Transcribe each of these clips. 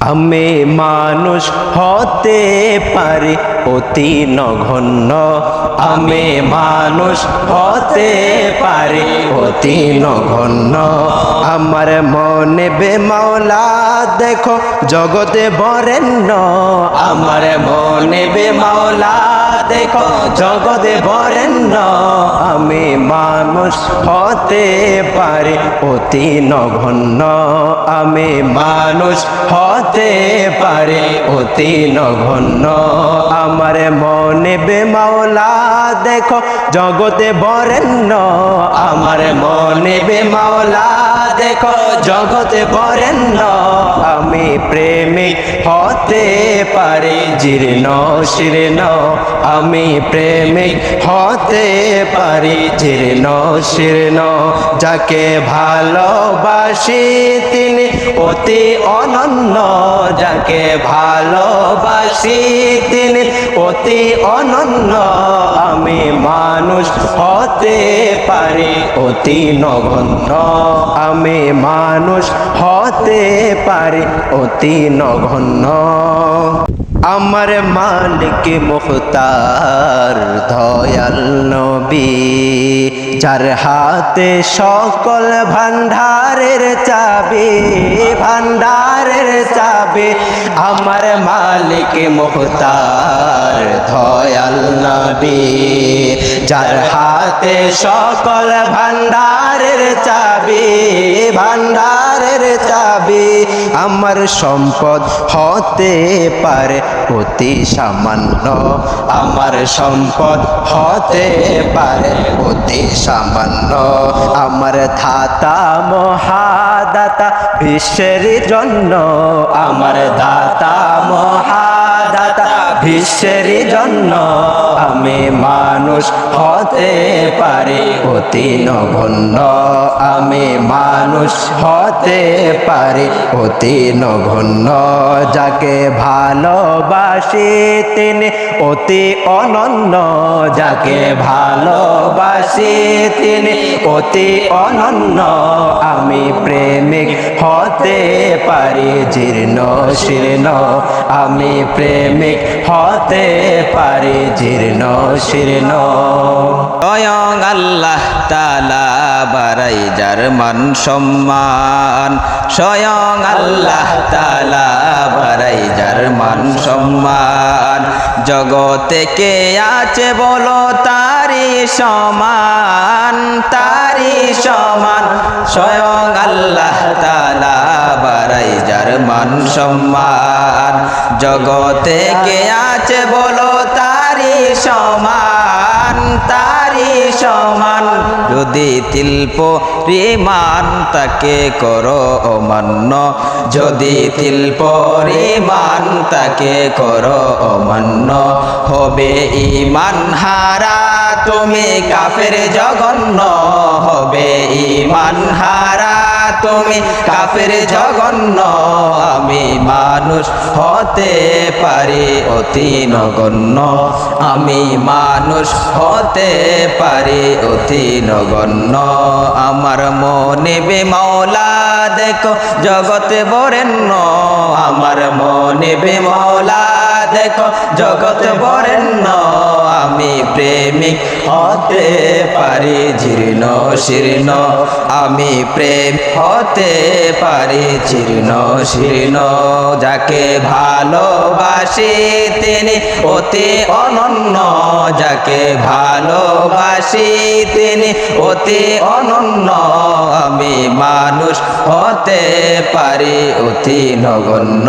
আমি মানুষ হতে পারি অতি নঘন্য। আমি মানুষ হতে পারি অতি নঘন্য। আমার মনে বেমাওলা দেখো, জগতে বরেণ্য। আমার মনে বেমাওলা দেখো, জগতে বরেণ্য। আমি মানুষ হতে পারি অতি নঘন্য। আমি মানুষ হতে পারে অতি নঘন্য। আমার মনে বেমাওলা দেখো জগতে বরেণ্য। আমার মনে বেমাওলা দেখো জগতে বরেণ্য। আমি প্রেমিক হতে পারি, জীর্ণ শীর্ণ। আমি প্রেমিক হতে পারি, জীর্ণ শীর্ণ। যাকে ভালোবাসি, তিনি অতি অনন্য। যাকে ভালোবাসি তিনি অতি অনন্য। আমি মানুষ হতে পারি, অতি নগণ্য। আমি মানুষ হতে পারি, অতি নগণ্য। আমার মালিক মুখতার, দয়াল নবী। যার হাতে সকল ভান্ডারের চাবি ভান্ডারের চাবি আমার মালিক মোহতার ধয়াল নবী। যার হাতে সকল ভান্ডারের চাবি ভান্ডারের চাবি আমার সম্পদ হতে পারে অতি সামান্য। আমার সম্পদ হতে পারে অতি সামান্য। আমার ধাতা মহাদাতা বিশ্বের জন্য। আমার দাতা মহাদাতা বিশ্বের জন্য আমি মানুষ হতে পারি, অতি নগণ্য। আমি মানুষ হতে পারি, অতি নগণ্য। যাকে ভালোবাসি তিনি অতি অনন্য, যাকে ভালোবাসি তিনি। অতি অনন্য, আমি প্রেমিক হতে পারি, জীর্ণ, শীর্ণ। আমি প্রেমিক হতে পারি, জীর্ণ, শীর্ণ। স্বয়ং আল্লাহ তালা বারাই যার মান সম্মান। স্বয়ং আল্লাহ তালা বারাই যার মান সম্মান। জগতে কে আছে বলো? তারি সমান তারি সমান। স্বয়ং আল্লাহ তালা বারাই যার মান সম্মান। জগতে কে আছে বলো? তারি সমান তারি সমান। যদি তিল্প রিমান তাকে করো অমান্য, যদি তিল্প রিমান তাকে করো অমান্য, হবে ইমান হারা তুমি কাফের জঘন্য, হবে ইমান হারা তুমি কাফের জঘন্য, আমি মানুষ হতে পারি অতি নগণ্য। আমি মানুষ হতে পারি অতি নগণ্য। আমার মনে বেমৌলা দেখো জগতে বরেণ্য। আমার মনে বেমৌলা দেখো জগতে বরেণ্য। আমি প্রেমিক হতে পারি, জীর্ণ শীর্ণ। আমি প্রেম হতে পারি, জীর্ণ শীর্ণ। যাকে ভালোবাসি তিনি অতি অনন্য, যাকে ভালোবাসি তিনি অতি অনন্য আমি মানুষ হতে পারি, অতি নগণ্য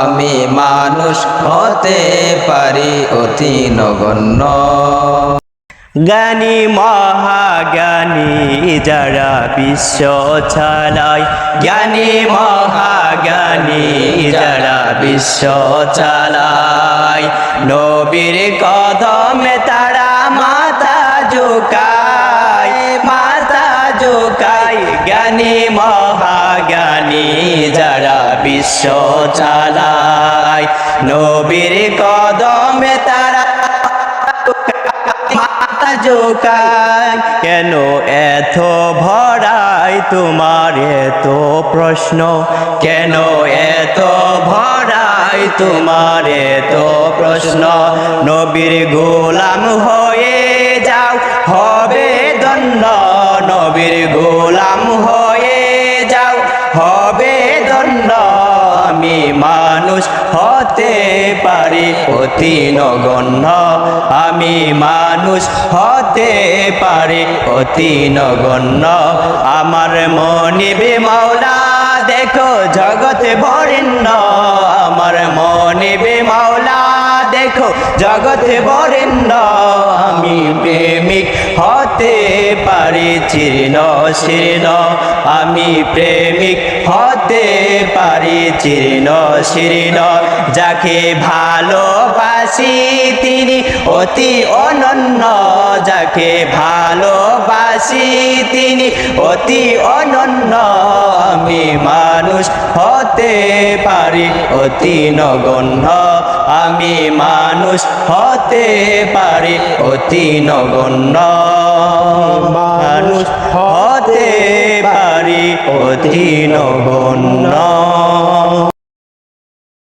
আমি মানুষ হতে পারি, অতি নগণ্য। জ্ঞানী মহাজ্ঞানী যারা বিশ্ব চালায়, জ্ঞানী মহাজ্ঞানী যারা বিশ্ব চালায়, নবীর কদমে তারা মহাজ্ঞানী যারা বিশ্ব চালায়। নবীর কদমে তারা জোকায়। কেন এত ভরাই তোমার এত প্রশ্ন। কেন এত ভরাই তোমার এত প্রশ্ন। নবীর গোলাম হয়ে মানুষ হতে পারি অতি নগণ্য। আমি মানুষ হতে পারি অতি নগণ্য। আমার মনিবে মাওলা, দেখো জগতে বরেণ্য। আমার মনিবে মাওলা দেখো, জগতে বরেণ্য, আমি প্রেমিক হতে পারি চিরন শীর্ণ। আমি প্রেমিক হতে পারি চিরন শীর্ণ। যাকে ভালোবাসি তিনি, অতি অনন্য যাকে ভালোবাসি তিনি, অতি অনন্য আমি মানুষ হতে পারি, অতি নগণ্য আমি মানুষ হতে পারি, অতি নগণ্য মানুষ হতে পারি, অতি নগণ্য।